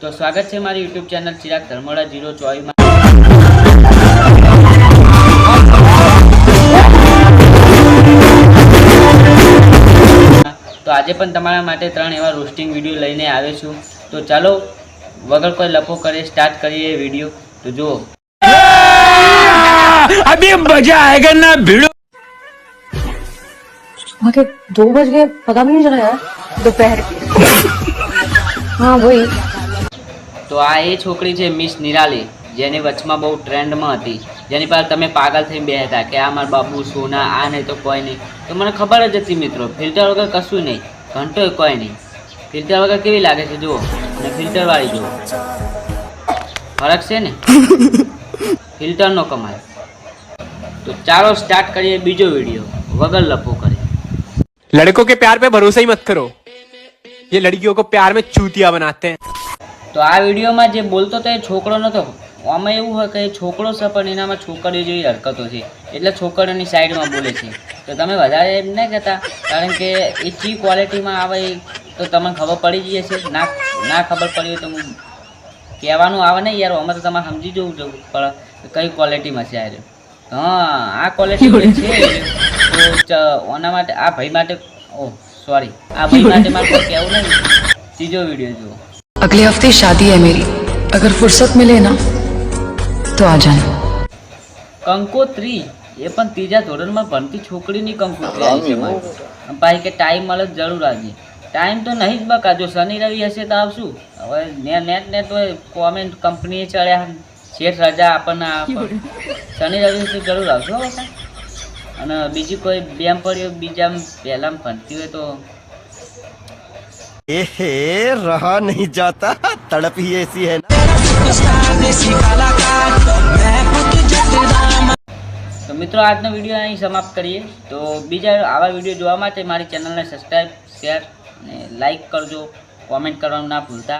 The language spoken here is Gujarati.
તો સ્વાગત છે મારી YouTube channel Chirag Dharmoda zero ચોવીસમાં તો આજે પણ તમારા માટે ત્રણ એવા રોસ્ટિંગ વિડીયો લઈને આવ્યો છું તો ચાલો વગર કોઈ લપો કરે સ્ટાર્ટ કરીએ વિડીયો તો જુઓ अभी मजा आएगा ना भिड़ो वहाँ के दो बज गए पता भी नहीं चला यार दोपहर के हाँ वही તો આ એ છોકરી છે મિસ નિરાલી જેની વચમાં બહુ ટ્રેન્ડમાં હતી જેની પાસે તમે પાગલ થઈને બે હતા કે આ મારા બાબુ સોના આ નહીં તો કોઈ નહીં તો મને ખબર જ હતી મિત્રો ફિલ્ટર વગર કશું નહીં ઘંટોય કોઈ નહીં ફિલ્ટર વગર કેવી લાગે છે જુઓ અને ફિલ્ટર વાળી જુઓ ફરક છે ને ફિલ્ટરનો કમાલ તો ચાલો સ્ટાર્ટ કરીએ બીજો વિડીયો વગર લપો કરે लड़कों के प्यार पे भरोसा ही मत करो ये लड़कियों को प्यार में चूतिया बनाते हैं તો આ વિડીયોમાં જે બોલતો હતો એ છોકરો નતો. આમાં એવું હોય કે છોકરો છે, પણ એનામાં છોકરીઓ જેવી હરકતો છે. એટલે છોકરીઓની સાઈડમાં બોલે છે. તો તમે વધારે એમ નહીં કહેતા, કારણ કે એ ચી ક્વોલિટીમાં આવે તો તમને ખબર પડી જઈએ છે ના ના ખબર પડી હોય તો હું કહેવાનું આવે ને યાર, અમે તો તમારે સમજી જવું જવું પડે કઈ ક્વોલિટીમાં છે આ હા, આ ક્વોલિટી છે, તો ઓના માટે, આ ભાઈ માટે ઓ સોરી, આ ભાઈ માટે મારે કહેવું નહીં. ત્રીજો વીડિયો જુઓ. अगले हफ्ते शादी है मेरी अगर फुर्सत मिले ना तो आ जाना કંકોત્રી એ પણ ત્રીજા ધોરણમાં ભણતી છોકરીની કંકોત્રી આવી છે મારી. અને પાછી કે ટાઈમ મળે તો જરૂર આવજે ટાઈમ તો નહીં જ બકા જો શનિ રવિ હશે તો આવશું હવે ને નેટ નેટ હોય કોમેન્ટ કંપનીએ ચડ્યા શેઠ રજા આપણને આપે શનિ રવિ હશે તો જરૂર આવશું હો બકા અને બીજી કોઈ બેમ પડ્યો બીજા પહેલાં ભણતી હોય તો एहे रहा नहीं जाता तड़प ही ऐसी है ना તો મિત્રો આજનો વિડીયો અહીં સમાપ્ત કરીએ તો બીજા આવા વિડીયો જોવા માટે મારી ચેનલને સબસ્ક્રાઈબ શેર અને લાઈક કરજો કોમેન્ટ કરવાનું ના ભૂલતા